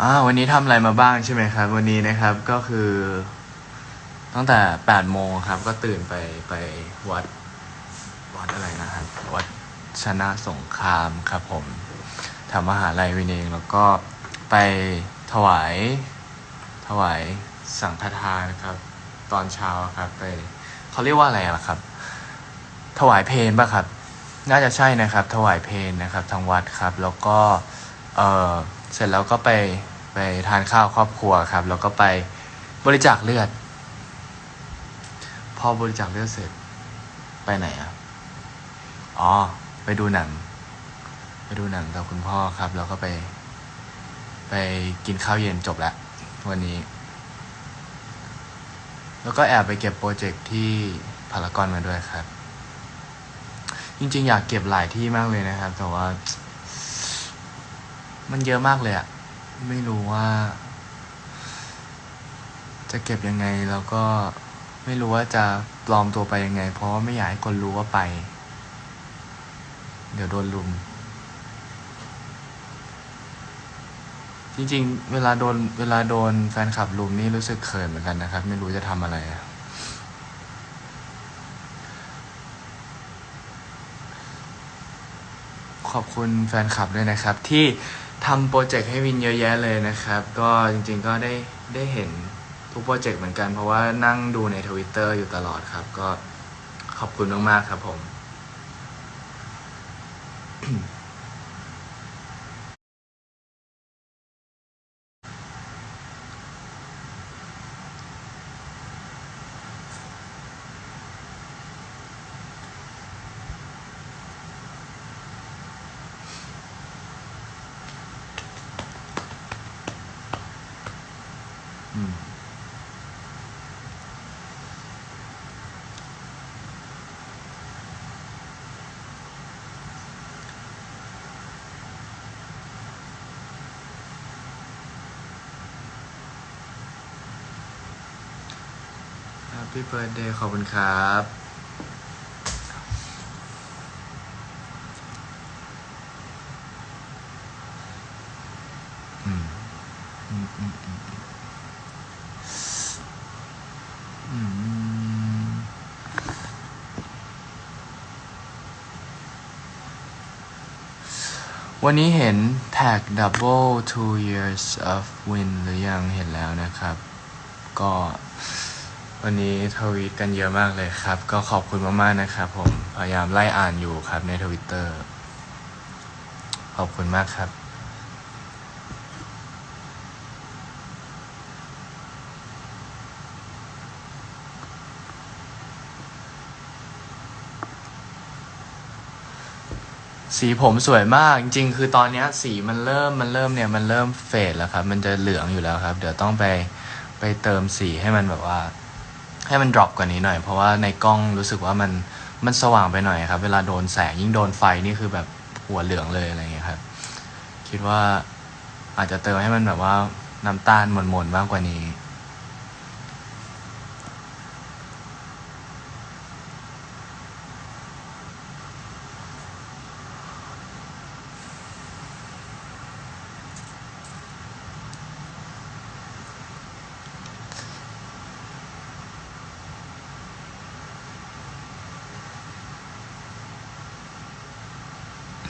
อ่าวันนี้ทำอะไรมาบ้างใช่ไหมครับ วันนี้นะครับก็คือ ตั้งแต่แปดโมงครับ ก็ตื่นไปไปวัด วัดอะไรนะครับ วัดชนะสงครามครับผมทำมหาลัยวินเองแล้วก็ไปถวายถวายสังฆทานครับ ตอนเช้าครับ ไปเขาเรียกว่าอะไรล่ะครับ ถวายเพลป่ะครับ น่าจะใช่นะครับ ถวายเพลนะครับ ทางวัดครับ แล้วก็ เออเสร็จแล้วก็ไปไปทานข้าวครอบครัวครับ แล้วก็ไปบริจาคเลือด พอบริจาคเลือดเสร็จไปไหนอะอ๋อ ไปดูหนัง ไปดูหนังกับคุณพ่อครับ แล้วก็ไป ไปกินข้าวเย็นจบแล้ววันนี้ แล้วก็แอบไปเก็บโปรเจกต์ที่พารากอนมาด้วยครับ จริงๆ อยากเก็บหลายที่มากเลยนะครับ แต่ว่า มันเยอะมากเลยอะไม่รู้ว่า จะเก็บยังไงแล้วก็ไม่รู้ว่าจะปลอมตัวไปยังไง เพราะว่าไม่อยากให้คนรู้ว่าไป เดี๋ยวโดนลุม จริงๆ เวลาโดนเวลาโดนแฟนคลับลุมนี่รู้สึกเขินเหมือนกันนะครับ ไม่รู้จะทำอะไรขอบคุณแฟนคลับด้วยนะครับที่ ทำโปรเจกต์ให้วินเยอะแยะเลยนะครับ ก็จริงๆก็ได้ได้เห็นทุกโปรเจกต์เหมือนกัน เพราะว่านั่งดูในทวิตเตอร์อยู่ตลอดครับ ก็ขอบคุณมากๆครับผม อืม Happy Birthday ขอบคุณครับ อืม อืมอืมอืมอืมอืม วันนี้เห็นแท็ก double two years of win หรือยังเห็นแล้วนะครับ ก็วันนี้ทวีตกันเยอะมากเลยครับ ก็ขอบคุณมากๆนะครับผม พยายามไล่อ่านอยู่ครับในทวิตเตอร์ ขอบคุณมากครับ สีผมสวยมากจริงๆ คือตอนนี้สีมันเริ่มมันเริ่มเนี่ยมันเริ่มเฟดแล้วครับ มันจะเหลืองอยู่แล้วครับ เดี๋ยวต้องไปไปเติมสีให้มันแบบว่า ให้มันดรอปกว่านี้หน่อย เพราะว่าในกล้องรู้สึกว่ามันมันสว่างไปหน่อยครับ เวลาโดนแสงยิ่งโดนไฟนี่คือแบบหัวเหลืองเลยอะไรอย่างเงี้ยครับ คิดว่าอาจจะเติมให้มันแบบว่าน้ำตาลหม่นๆมากกว่านี้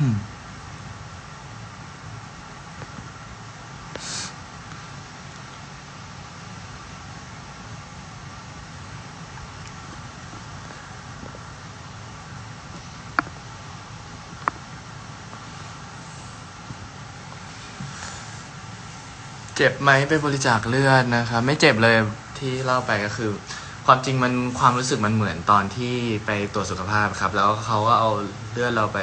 เจ็บไหมไปบริจาคเลือดนะครับไม่เจ็บเลยที่เล่าไปก็คือ ความจริงมันความรู้สึกมันเหมือนตอนที่ไปตรวจสุขภาพครับ แล้วเขาก็เอาเลือดเราไป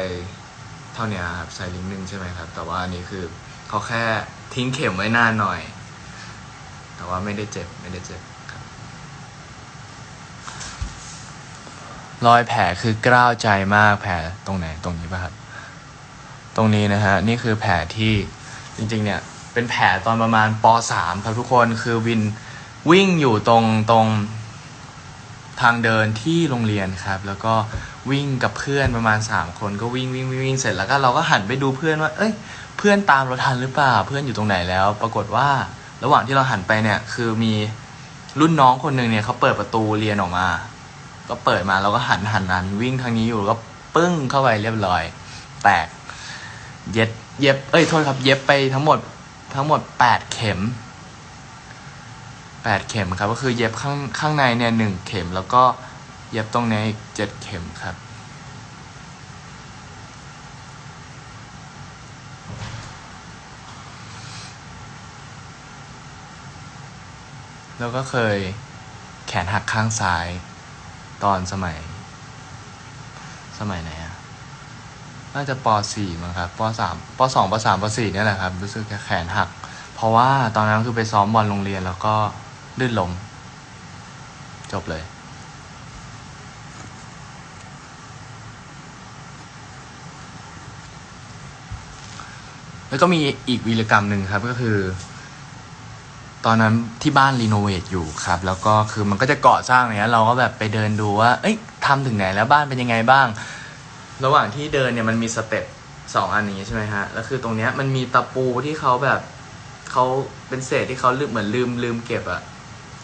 ท่านี้ครับใส่ลิงก์หนึ่งใช่ไหมครับ แต่ว่าอันนี้คือเขาแค่ทิ้งเข็มไว้นานหน่อย แต่ว่าไม่ได้เจ็บไม่ได้เจ็บครับรอยแผลคือกล้าวใจมากแผลตรงไหนตรงนี้ป่ะครับตรงนี้นะฮะนี่คือแผลที่จริงๆเนี่ยเป็นแผลตอนประมาณป .3 ครับทุกคนคือวินวิ่งอยู่ตรงตรงทางเดินที่โรงเรียนครับ แล้วก็ วิ่งกับเพื่อนประมาณ 3 คนก็วิ่งวิ่งวิ่งวิ่งเสร็จแล้วก็เราก็หันไปดูเพื่อนว่า เอ้ย เพื่อนตามเราทันหรือเปล่า เพื่อนอยู่ตรงไหนแล้ว ปรากฏว่าระหว่างที่เราหันไปเนี่ยคือมีรุ่นน้องคนหนึ่งเนี่ยเขาเปิดประตูเรียนออกมา ก็เปิดมาเราก็หันหันหันวิ่งทางนี้อยู่ก็ปึ้งเข้าไปเรียบร้อย แตก เย็บเย็บเอ้ยโทษครับ เย็บไปทั้งหมดทั้งหมดแปดเข็มแปดเข็มครับก็คือเย็บข้างข้างในเนี่ยหนึ่งเข็มแล้วก็ เย็บตรงนี้อีกเจ็ดเข็มครับ แล้วก็เคยแขนหักข้างซ้ายตอนสมัย สมัยไหนอะน่าจะป .4 มั้งครับป .3 ป .2 ป .3 ป .4 เนี่ยแหละครับ รู้สึกแขนหัก เพราะว่าตอนนั้นคือไปซ้อมบอลโรงเรียนแล้วก็ลื่นล้มจบเลย แล้วก็มีอีกวีรกรรมหนึ่งครับก็คือ ตอนนั้นที่บ้านรีโนเวทอยู่ครับ แล้วก็คือมันก็จะก่อสร้างอย่างเงี้ยเราก็แบบไปเดินดูว่าเอ้ยทำถึงไหนแล้วบ้านเป็นยังไงบ้าง ระหว่างที่เดินเนี่ยมันมีสเต็ปสองอันนี้ใช่ไหมฮะแล้วคือตรงเนี้ยมันมีตะปูที่เขาแบบเขาเป็นเศษที่เขาลืมเหมือนลืมลืมเก็บอะ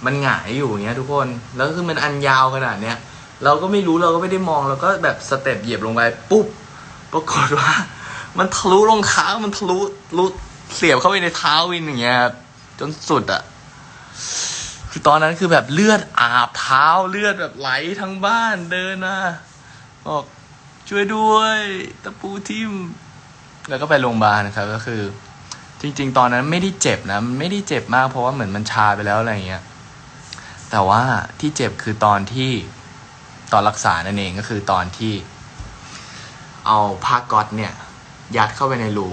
มันหงายอยู่อย่างเงี้ยทุกคนแล้วคือมันอันยาวขนาดเนี้ยเราก็ไม่รู้เราก็ไม่ได้มองเราก็แบบสเต็ปเหยียบลงไปปุ๊บปรากฏว่า มันทะลุรองเท้ามันทะลุลุเสียบเข้าไปในเท้าวินอย่างเงี้ยจนสุดอะคือตอนนั้นคือแบบเลือดอาบเท้าเลือดแบบไหลทั้งบ้านเดินนะบอกช่วยด้วยตะปูทิ่มแล้วก็ไปโรงพยาบาลนะครับก็คือ จริง ๆ ตอนนั้นไม่ได้เจ็บนะไม่ได้เจ็บมากเพราะว่าเหมือนมันชาไปแล้วอะไรเงี้ยแต่ว่าที่เจ็บคือตอนที่ตอนรักษานั่นเองก็คือตอนที่ เอาผ้าก๊อตเนี่ย ยัดเข้าไปในรู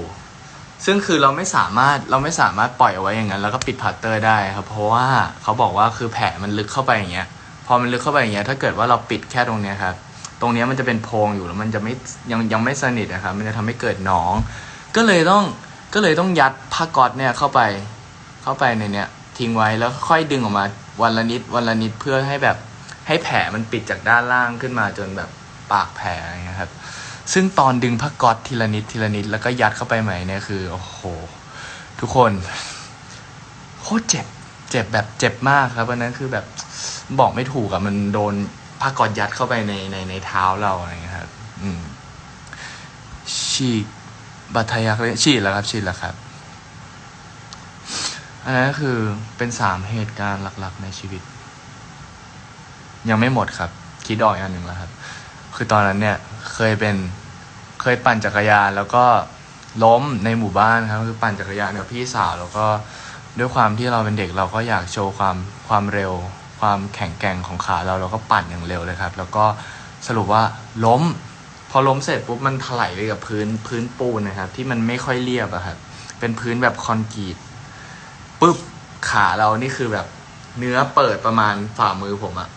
ซึ่งคือเราไม่สามารถเราไม่สามารถปล่อยเอาไว้อย่างนั้น แล้วก็ปิดพลาสเตอร์ได้ครับ เพราะว่าเขาบอกว่าคือแผลมันลึกเข้าไปอย่างเงี้ยพอมันลึกเข้าไปอย่างเงี้ยถ้าเกิดว่าเราปิดแค่ตรงเนี้ยครับตรงเนี้ยมันจะเป็นโพรงอยู่แล้วมันจะไม่ยังยังไม่สนิทนะครับมันจะทำให้เกิดหนอง ก็เลยต้องก็เลยต้องยัดผ้าก๊อตเนี่ยเข้าไปเข้าไปในเนี้ยทิ้งไว้แล้วค่อยดึงออกมาวันละนิดวันละนิดเพื่อให้แบบให้แผลมันปิดจากด้านล่างขึ้นมาจนแบบปากแผลอะไรเงี้ยครับ ซึ่งตอนดึงผ้าก๊อตทีละนิดทีละนิดแล้วก็ยัดเข้าไปใหม่เนี่ยคือ โอ้โห ทุกคนโคตรเจ็บ เจ็บแบบเจ็บมากครับวันนั้นคือแบบบอกไม่ถูกอะมันโดนผ้าก๊อตยัดเข้าไปในในในเท้าเราอะไรเงี้ยครับอืมฉีกบัตทะยักเลยฉีดแล้วครับฉีดแล้วครับอันนั้นก็คือเป็นสามเหตุการณ์หลัก ๆ ในชีวิต ยังไม่หมดครับ คิดออกอีกอันหนึ่งแล้วครับ คือตอนนั้นเนี่ย เคยเป็นเคยปั่นจักรยาน แล้วก็ล้มในหมู่บ้านครับคือปั่นจักรยานกับพี่สาว แล้วก็ด้วยความที่เราเป็นเด็กเราก็อยากโชว์ความความเร็ว ความแข็งแกร่งของขาเราเราก็ปั่นอย่างเร็วเลยครับ แล้วก็สรุปว่าล้ม พอล้มเสร็จปุ๊บมันถลายไปกับพื้นพื้นปูนนะครับ ที่มันไม่ค่อยเรียบอะครับเป็นพื้นแบบคอนกรีตปุ๊บขาเรานี่คือแบบเนื้อเปิดประมาณฝ่ามือผมอะ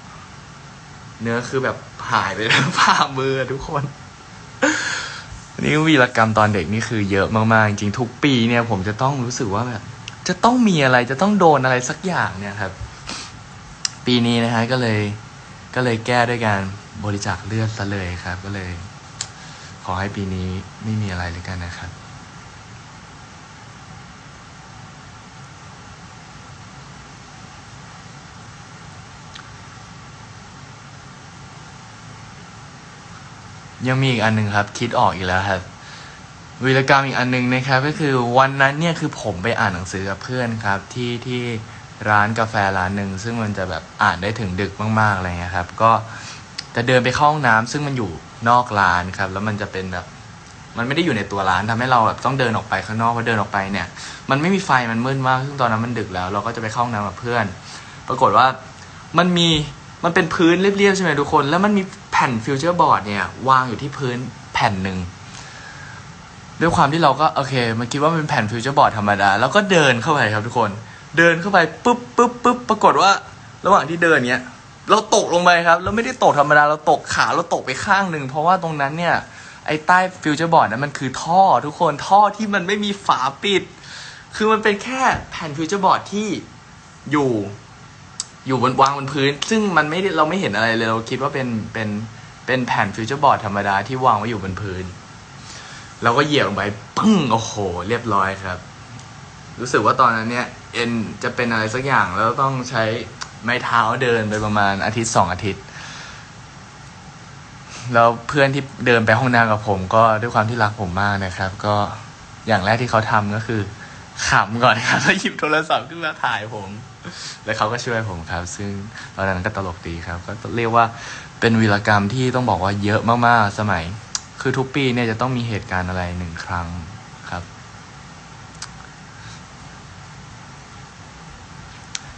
เนื้อคือแบบ หายไปทั้งฝ่ามือทุกคน นี่วีรกรรมตอนเด็กนี่คือเยอะมากๆ จริงๆทุกปีเนี่ย ผมจะต้องรู้สึกว่าแบบ จะต้องมีอะไรจะต้องโดนอะไรสักอย่างเนี่ยครับ ปีนี้นะฮะก็เลย ก็เลยแก้ด้วยการบริจาคเลือดซะเลยครับ ก็เลย ขอให้ปีนี้ไม่มีอะไรเลยกันนะครับ ยังมีอีกอันหนึ่งครับ คิดออกอีกแล้วครับวีรกรรมอีกอันหนึ่งนะครับ ก็คือวันนั้นเนี่ยคือผมไปอ่านหนังสือกับเพื่อนครับ ที่ที่ร้านกาแฟร้านหนึ่งซึ่งมันจะแบบอ่านได้ถึงดึกมากๆอะไรเงี้ยครับ ก็จะเดินไปเข้าห้องน้ำซึ่งมันอยู่นอกร้านครับ แล้วมันจะเป็นแบบ มันไม่ได้อยู่ในตัวร้านทำให้เราแบบต้องเดินออกไปข้างนอกพอเดินออกไปเนี่ย มันไม่มีไฟมันมืดมากซึ่งตอนนั้นมันดึกแล้ว เราก็จะไปเข้าห้องน้ำกับเพื่อน ปรากฏว่ามันมีมันเป็นพื้นเรียบๆใช่ไหมทุกคน แล้วมันมี แผ่นฟิวเจอร์บอร์ดเนี่ยวางอยู่ที่พื้นแผ่นหนึ่งด้วยความที่เราก็โอเค มันคิดว่าเป็นแผ่นฟิวเจอร์บอร์ดธรรมดา แล้วก็เดินเข้าไปครับทุกคน เดินเข้าไปปุ๊บปุ๊บปุ๊บปรากฏว่า ระหว่างที่เดินเนี้ย เราตกลงไปครับเราไม่ได้ตกธรรมดา เราตกขาเราตกไปข้างหนึ่งเพราะว่าตรงนั้นเนี่ย ไอ้ใต้ฟิวเจอร์บอร์ดนั้นมันคือท่อทุกคน ท่อที่มันไม่มีฝาปิด คือมันเป็นแค่แผ่นฟิวเจอร์บอร์ดที่อยู่ อยู่บนวางบนพื้น ซึ่งมันไม่เราไม่เห็นอะไรเลยเราคิดว่าเป็นเป็นเป็นแผ่นฟิวเจอร์บอร์ดธรรมดาที่วางไว้อยู่บนพื้นเราก็เหยียบลงไปปึ้งโอ้โห เรียบร้อยครับ รู้สึกว่าตอนนั้นเนี่ยเอ็นจะเป็นอะไรสักอย่างแล้วต้องใช้ไม้เท้าเดินไปประมาณอาทิตย์สองอาทิตย์ แล้วเพื่อนที่เดินไปห้องน้ำกับผมก็ด้วยความที่รักผมมากนะครับ ก็อย่างแรกที่เขาทำก็คือขำก่อนครับแล้วหยิบโทรศัพท์ขึ้นมาถ่ายผม แล้วเขาก็ช่วยผมครับ ซึ่งตอนนั้นก็ตลกดีครับ ก็เรียกว่าเป็นวีรกรรมที่ต้องบอกว่าเยอะมากๆ สมัย คือทุกปีเนี่ยจะต้องมีเหตุการณ์อะไรหนึ่งครั้งครับ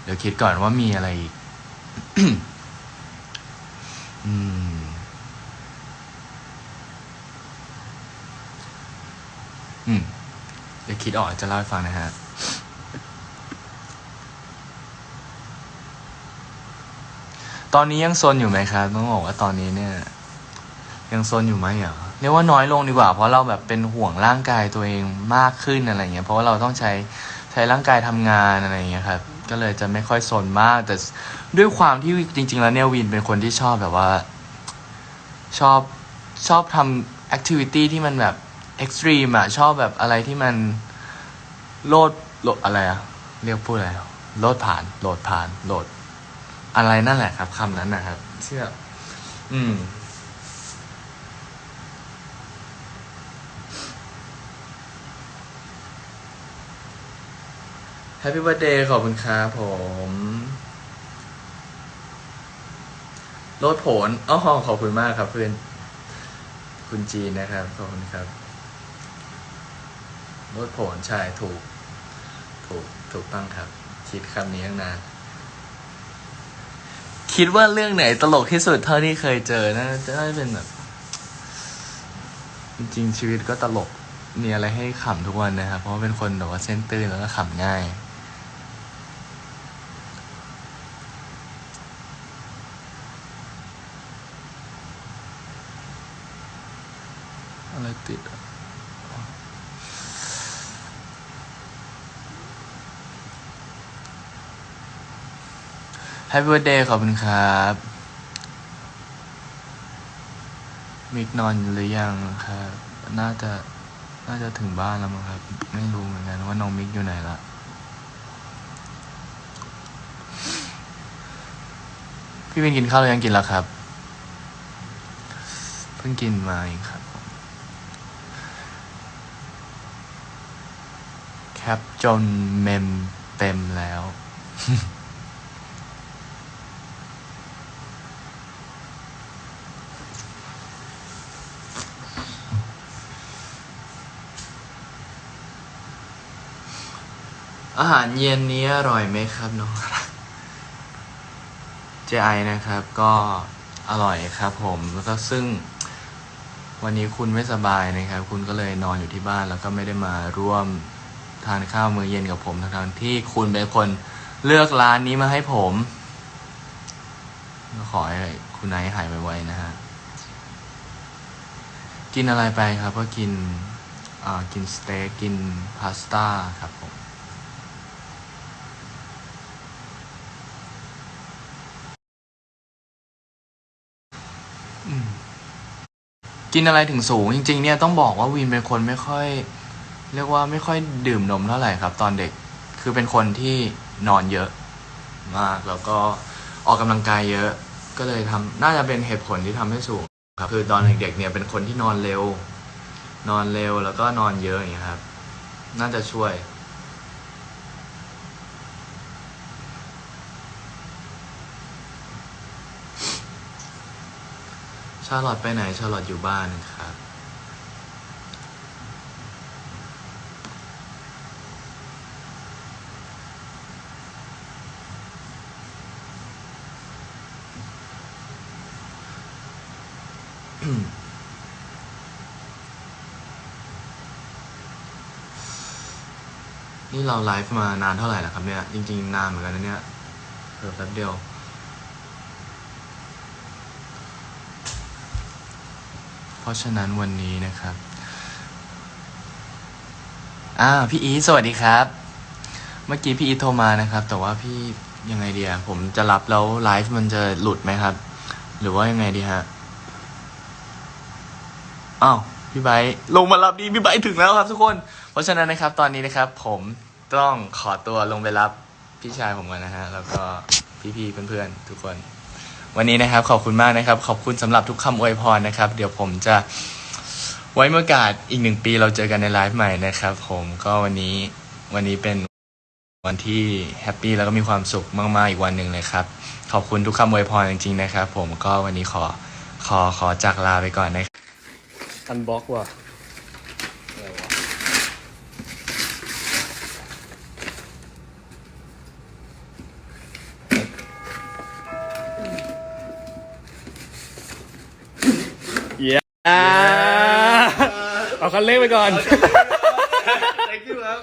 เดี๋ยวคิดก่อนว่ามีอะไรอีกอืมอืมเดี๋ยวคิดออกจะเล่าให้ฟังนะฮะ ตอนนี้ยังซนอยู่ไหมครับต้องบอกว่าตอนนี้เนี่ย ยังซนอยู่ไหมเหรอเรียกว่าน้อยลงดีกว่า เพราะเราแบบเป็นห่วงร่างกายตัวเองมากขึ้นอะไรเงี้ยเพราะว่าเราต้องใช้ใช้ร่างกายทำงานอะไรเงี้ยครับก็เลยจะไม่ค่อยซนมาก แต่ด้วยความที่จริง ๆ แล้วเนี่ยวินเป็นคนที่ชอบแบบว่า ชอบชอบทำแอคทิวิตี้ที่มันแบบเอ็กซ์ตรีมอะชอบแบบอะไรที่มันโลดโหลดอะไรอะเรียกพูดอะไรโลดผ่านโหลดผ่านโหลด อะไรนั่นแหละครับคำนั้นนะครับที่แบบอืม แฮปปี้ i r t h d เดย์ขอบคุณครับผมโลดผลอ๋อขอบคุณมากครับเพื่อน คุณจีนนะครับ ขอบคุณครับโลดผลใช่ถูก ถูก ถูกต้องครับ คิดคำนี้ตั้งนาน คิดว่าเรื่องไหนตลกที่สุดเท่าที่เคยเจอนะจะได้เป็นแบบ จริงชีวิตก็ตลกมีอะไรให้ขำทุกวันนะครับ เพราะว่าเป็นคนแบบว่าเส้นตื้นแล้วก็ขำง่าย อะไรติดอะ แฮปปี้วันเดย์ขอบคุณครับ มิกนอนหรือยังครับ น่าจะน่าจะถึงบ้านแล้วมั้งครับ ไม่รู้เหมือนกันว่าน้องมิกอยู่ไหนละพี่เป็นกินข้าวหรือยังกินแล้วครับ เพิ่งกินมาเองครับแคปจนเมมเต็มแล้ว อาหารเย็นนี้อร่อยไหมครับน้องเจไอนะครับก็อร่อยครับผมแล้วก็ซึ่งวันนี้คุณไม่สบายนะครับ คุณก็เลยนอนอยู่ที่บ้านแล้วก็ไม่ได้มาร่วมทานข้าวมื้อเย็นกับผมทั้งๆที่คุณเป็นคนเลือกร้านนี้มาให้ผมขอให้คุณไนท์หายไวๆนะฮะกินอะไรไปครับก็กินกินสเต็กกินพาสต้าครับผม กินอะไรถึงสูงจริง ๆ เนี่ยต้องบอกว่าวินเป็นคนไม่ค่อย เรียกว่าไม่ค่อยดื่มนมเท่าไหร่ครับ ตอนเด็กคือเป็นคนที่นอนเยอะ มากแล้วก็ออกกำลังกายเยอะ ก็เลยทำน่าจะเป็นเหตุผลที่ทำให้สูงครับคือตอนเด็กๆเนี่ยเป็นคนที่นอนเร็ว นอนเร็วแล้วก็นอนเยอะอย่างเงี้ยครับ น่าจะช่วย ชาลอตไปไหน ชาลอตอยู่บ้านครับ นี่เราไลฟ์มานานเท่าไหร่แล้วครับเนี่ย จริง ๆ นานเหมือนกันนะเนี่ยเพิ่มแป๊บเดียว เพ ราะฉะนั้นวันนี้นะครับอ่าพี่อีสวัสดีครับ เมื่อกี้พี่อีโทรมานะครับ แต่ว่าพี่ยังไงดีอะผมจะรับแล้วไลฟ์มันจะหลุดไหมครับ หรือว่ายังไงดีฮะ อ้าวพี่ไบลงมารับดีพี่ไบถึงแล้วครับทุกคน เพราะฉะนั้นนะครับ ตอนนี้นะครับ ผมต้องขอตัวลงไปรับพี่ชายผมก่อนนะฮะ แล้วก็พี่ๆเพื่อนๆทุกคน วันนี้นะครับขอบคุณมากนะครับ ขอบคุณสำหรับทุกคำอวยพรนะครับ เดี๋ยวผมจะไว้เมื่อกาสอีกหนึ่งปีเราเจอกันในไลฟ์ใหม่นะครับ ผมก็วันนี้วันนี้เป็นวันที่แฮปปี้แล้วก็มีความสุขมากๆอีกวันหนึ่งเลยครับ ขอบคุณทุกคำอวยพรจริงๆนะครับ ผมก็วันนี้ขอขอขอจากลาไปก่อนนะอันบล็อกว่ะ เย้เอาคันเร่งไปก่อน thank you ครับ